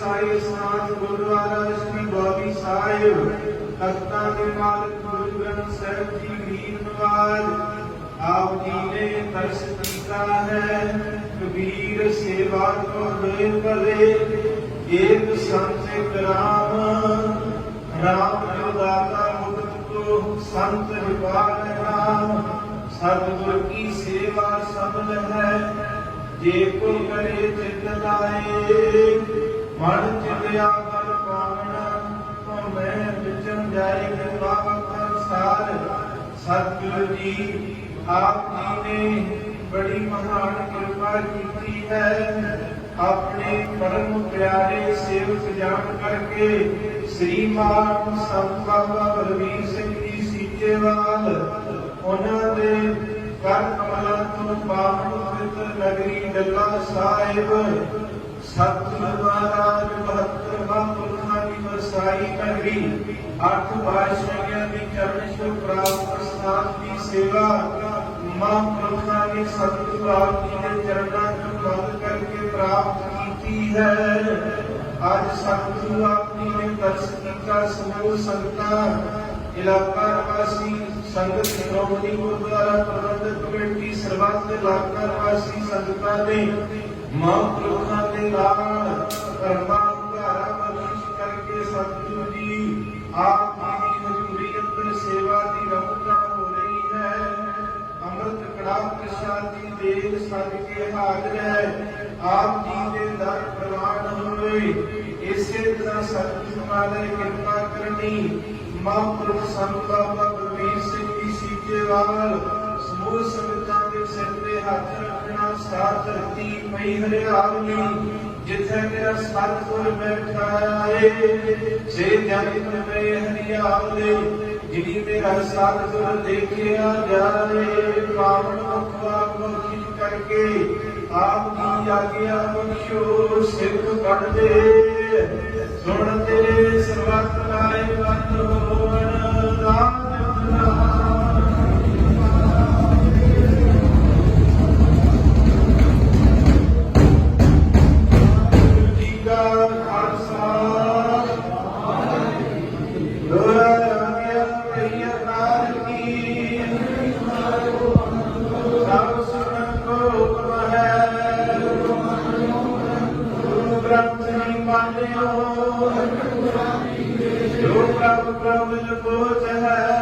ਸਾਈ ਸਨਾਨ ਗੁਰਦੁਆਰਾ ਸ੍ਰੀ ਗੋਬੀ ਸਾਹਿਬ ਤਖਤਾਂ ਦੇ ਮਾਲਕ ਗੁਰੂ ਗ੍ਰੰਥ ਸਾਹਿਬ ਜੀ ਗਰੀਬ ਨਵਾਜ ਆਪ ਜੀ ਨੇ ਦਰਸ ਕੀਤਾ ਹੈ ਕਬੀਰ ਸੇਵਾ ਤੋਂ ਦੇ ਭਲੇ ਏਕ ਸੰਤ ਇੱਕ ਰਾਮ ਰਾਮ ਜੋ ਦਾਤਾ ਮੁਕਤ ਕੋ ਸੰਤ ਵਿਵਾਰ ਨਾਮ ਸਤਿਗੁਰ ਕੀ ਸੇਵਾ ਸਬਲ ਹੈ ਜੇ ਕੋ ਕਰੇ ਚਿਤ ਲਾਏ ਮਨ ਚਿਤਿਆ ਬਲ ਪਾਵਨਾ ਤੋ ਮੈਂ ਵਿਚਨ ਜਾਏ ਕਿਰਪਾ ਸਾਰ। ਸਤਿਗੁਰ ਜੀ, ਆਪ ਜੀ ਨੇ ਬੜੀ ਮਹਾਨ ਕਿਰਪਾ ਕੀਤੀ ਹੈ। ਆਪਣੇ ਪਰਮ ਪਿਆਰੇ ਸੇਵਕ ਜਾਣ ਕਰਕੇ ਸ੍ਰੀ ਸੰਤ ਬਾਬਾ ਬਲਵੀਰ ਸਿੰਘ ਜੀ ਸੀਚੇਵਾਲ, ਉਹਨਾਂ ਦੇ ਕਰ ਕਮਲਾਂ ਤੋਂ ਪਾਵਨ ਪਵਿੱਤਰ ਨਗਰੀ ਡੱਲਾ ਸਾਹਿਬ ਸਤਿਗੁਰੂ ਮਹਾਰਾਜ ਬਹੱਤਰ ਦੀ ਵਸਾਈ ਨਗਰੀ ਅੱਠ ਬਾਦਸ਼ਾਹਾਂ ਦੀ ਚਰਨ ਛੋਹ ਪ੍ਰਾਪਤ ਸਥਾਨ ਦੀ ਸੇਵਾ ਮਹਾਂਪੁਰਖਾਂ ਦੀ ਸਤਿਗੁਰੂ ਆਪ ਜੀ ਦੇ ਚਰਨਾਂ ਤੋਂ ਬੰਦ ਕਰਕੇ ਪ੍ਰਾਪਤ ਕੀਤੀ ਹੈ ਅੱਜ ਸਤਿਗੁਰੂ ਜੀ ਨੇ ਦਰਸ ਕੀਤਾ ਸਮੂਹ ਸੰਗਤਾਂ ਇਲਾਕਾ ਨਿਵਾਸੀ ਸੰਗਤ ਸ਼੍ਰੋਮਣੀ ਗੁਰਦੁਆਰਾ ਪ੍ਰਬੰਧਕ ਕਮੇਟੀ ਸਰਬੱਤ ਇਲਾਕਾ ਨਿਵਾਸੀ ਸੰਗਤਾਂ ਨੇ ਮਹਾਂਪੁਰਖਾਂ ਦੇ ਨਾਲ ਕਰਮਾ ਉਧਾਰਾ ਬਖਸ਼ਿਸ਼ ਕਰਕੇ ਸਤਿਗੁਰੂ ਜੀ, ਆਪ ਜੀ ਦੀ ਹਜ਼ੂਰੀ ਅੰਦਰ ਸੇਵਾ ਦੀ ਰਮਤਾ ਹੋ ਰਹੀ ਹੈ। ਅੰਮ੍ਰਿਤ ਕੜਾਹ ਪ੍ਰਸ਼ਾਦ ਦੀ ਦੇਗ ਹਾਜ਼ਰ ਹੈ। ਆਪ ਜੀ ਦੇ ਦਰ ਪ੍ਰਵਾਨ ਹੋਵੇ ਇਸੇ ਤਰ੍ਹਾਂ ਸਤਿਗੁਰੂ ਮਾਲੇ ਕਿਰਪਾ ਕਰਨੀ। ਮਹਾਂਪੁਰਖ ਸੰਤ ਬਾਬਾ ਬਲਵੀਰ ਸਿੰਘ ਜੀ ਸੀਚੇਵਾਲ ਸਮੂਹ ਸੰਗਤਾਂ ਦੇ ਸਿਰ ਤੇ ਹੱਥ ਰੱਖਣਾ ਸਾਥ ਧਰਤੀ ਪਈ ਹਰਿਆਵਲੀ, ਜਿੱਥੇ ਮੇਰਾ ਸਤਿਗੁਰ ਬੈਠਾ ਏ ਸੇ ਜਗਤ ਮੇ ਹਰਿਆਵਲੀ, ਜਿਨੀ ਮੇਰਾ ਸਤਿਗੁਰ ਦੇਖਿਆ ਜਾਏ ਪਾਵਨ ਮੁਖਵਾ ਬਖਸ਼ਿਸ਼ ਕਰਕੇ ਆਪ ਦੀ ਆਗਿਆ ਬਖਸ਼ੋ, ਸਿੱਖ ਕੱਢਦੇ ਸੁਣ ਤੇਰੇ ਸਰਬੱਤ ਲਾਏ ਬੰਦ। ਹੋਵਨ ਪ੍ਰਭ ਪ੍ਰਭ ਲਪੋਚ ਹੈ